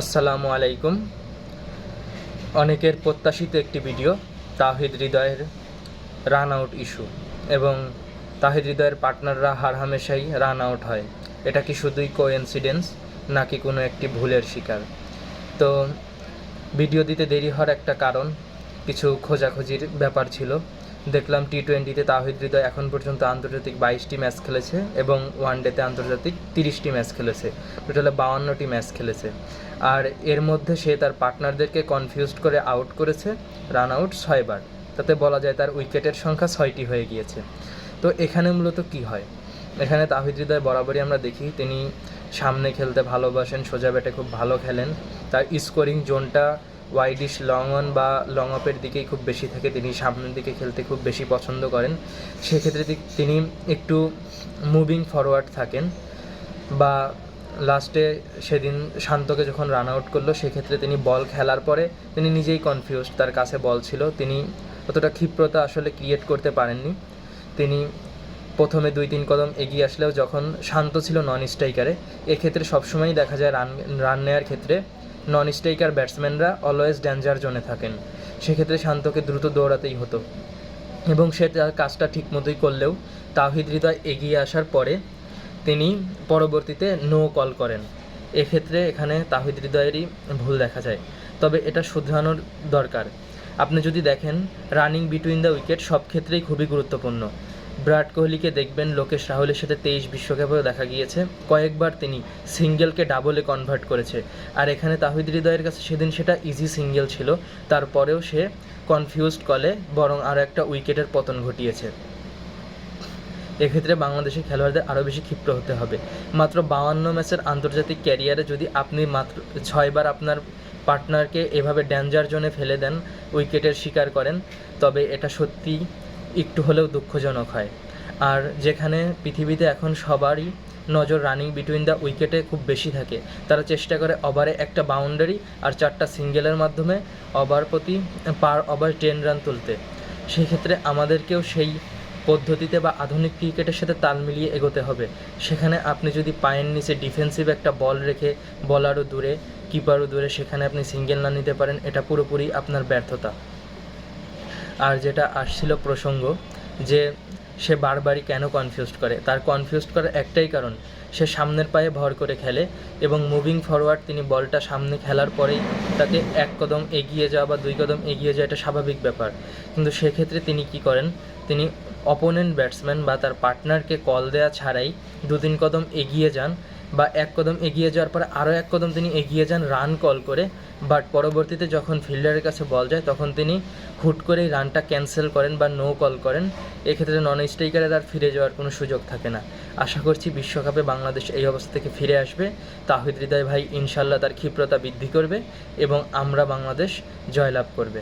আসসালামু আলাইকুম। অনেকের প্রত্যাশিত একটি ভিডিও, তাহিদ হৃদয়ের রান আউট ইস্যু এবং তাহিদ হৃদয়ের পার্টনাররা হার হামেশাই রান আউট হয়। এটা কি শুধুই কোইন্সিডেন্স নাকি কোনো একটি ভুলের শিকার? তো ভিডিও দিতে দেরি হওয়ার একটা কারণ, কিছু খোঁজাখুঁজির ব্যাপার ছিল। দেখলাম টি টোয়েন্টিতে তাহিদ হৃদয় এখন পর্যন্ত আন্তর্জাতিক বাইশটি ম্যাচ খেলেছে এবং ওয়ান ডেতে আন্তর্জাতিক তিরিশটি ম্যাচ খেলেছে। টোটালে বাউান্নটি ম্যাচ খেলেছে। আর এর মধ্যে সে তার পার্টনারদেরকে কনফিউজড করে আউট করেছে রান আউট ছয়বার। তাতে বলা যায় তার উইকেটের সংখ্যা ছয়টি হয়ে গিয়েছে। তো এখানে মূলত কি হয়? এখানে তাহিদ হৃদয় বরাবরই আমরা দেখি, তিনি সামনে খেলতে ভালোবাসেন, সোজা ব্যাটে খুব ভালো খেলেন। তার স্কোরিং জোনটা ওয়াইডিশ লং অন বা লং অফের দিকেই খুব বেশি থাকে, তিনি সামনের দিকে খেলতে খুব বেশি পছন্দ করেন। সেক্ষেত্রে তিনি একটু মুভিং ফরওয়ার্ড থাকেন বা লাস্টে সেদিন শান্তকে যখন রান আউট করল, সেক্ষেত্রে তিনি বল খেলার পরে তিনি নিজেই কনফিউজড তার কাছে বল ছিল। তিনি অতটা ক্ষিপ্রতা আসলে ক্রিয়েট করতে পারেননি। তিনি প্রথমে দুই তিন কদম এগিয়ে আসলেও যখন শান্ত ছিল নন স্ট্রাইকারে এক্ষেত্রে সবসময়ই দেখা যায় রান রান নেওয়ার ক্ষেত্রে নন স্ট্রাইকার ব্যাটসম্যানরা অলওয়েজ ড্যাঞ্জার জোনে থাকেন। সেক্ষেত্রে শান্তকে দ্রুত দৌড়াতেই হতো। এবং সে তার কাজটা ঠিক মতোই করলেও তাহিদ হৃদয় এগিয়ে আসার পরে তিনি পরবর্তীতে নো কল করেন। এক্ষেত্রে এখানে তাহিদ হৃদয়েরই ভুল দেখা যায়। তবে এটা শুধরানোর দরকার। আপনি যদি দেখেন রানিং বিটুইন দ্য উইকেট সব ক্ষেত্রেই খুবই গুরুত্বপূর্ণ। বিরাট কোহলিকে দেখবেন লোকেশ রাহুলের সাথে তেইশ বিশ্বকাপেও দেখা গিয়েছে। কয়েকবার তিনি সিঙ্গেলকে ডাবলে কনভার্ট করেছে। আর এখানে তাহিদ হৃদয়ের কাছে সেদিন সেটা ইজি সিঙ্গেল ছিল। তারপরেও সে কনফিউজড কলে বরং আরও একটা উইকেটের পতন ঘটিয়েছে। এক্ষেত্রে বাংলাদেশের খেলোয়াড়দের আরও বেশি ক্ষিপ্র হতে হবে। মাত্র বাউান্ন ম্যাচের আন্তর্জাতিক ক্যারিয়ারে যদি আপনি মাত্র ছয়বার আপনার পার্টনারকে এভাবে ড্যাঞ্জার জোনে ফেলে দেন, উইকেটের শিকার করেন, তবে এটা সত্যি একটু হলেও দুঃখজনক হয়। আর যেখানে পৃথিবীতে এখন সবারই নজর রানিং বিটুইন দ্য উইকেটে খুব বেশি থাকে, তারা চেষ্টা করে ওভারে একটা বাউন্ডারি আর চারটা সিঙ্গেলের মাধ্যমে ওভার প্রতি পার ওভার টেন রান তুলতে। সেক্ষেত্রে আমাদেরকেও সেই পদ্ধতিতে বা আধুনিক ক্রিকেটের সাথে তাল মিলিয়ে এগোতে হবে। সেখানে আপনি যদি পায়ের নিচে ডিফেন্সিভ একটা বল রেখে বলারও দূরে কিপারও দূরে সেখানে আপনি সিঙ্গেল না নিতে পারেন, এটা পুরোপুরি আপনার ব্যর্থতা। আর যেটা আসছিল প্রসঙ্গ যে সে বারবারই কেন কনফিউজড করে? তার কনফিউজড করার একটাই কারণ, সে সামনের পায়ে ভর করে খেলে এবং মুভিং ফরওয়ার্ড তিনি বলটা সামনে খেলার পরেই তাকে এক কদম এগিয়ে যাওয়া বা দুই কদম এগিয়ে যাওয়া এটা স্বাভাবিক ব্যাপার। কিন্তু সেক্ষেত্রে তিনি কি করেন? তিনি অপোনেন্ট ব্যাটসম্যান বা তার পার্টনারকে কল দেওয়া ছাড়াই দু তিন কদম এগিয়ে যান বা এক কদম এগিয়ে যাওয়ার পর আরও এক কদম তিনি এগিয়ে যান রান কল করে। বাট পরবর্তীতে যখন ফিল্ডারের কাছে বল যায়, তখন তিনি হুট করেই রানটা ক্যান্সেল করেন বা নো কল করেন। এক্ষেত্রে নন স্ট্রাইকারের আর ফিরে যাওয়ার কোনো সুযোগ থাকে না। আশা করছি বিশ্বকাপে বাংলাদেশ এই অবস্থা থেকে ফিরে আসবে। তাহিদ হৃদয় ভাই ইনশাল্লাহ তার ক্ষিপ্রতা বৃদ্ধি করবে এবং আমরা বাংলাদেশ জয়লাভ করবে।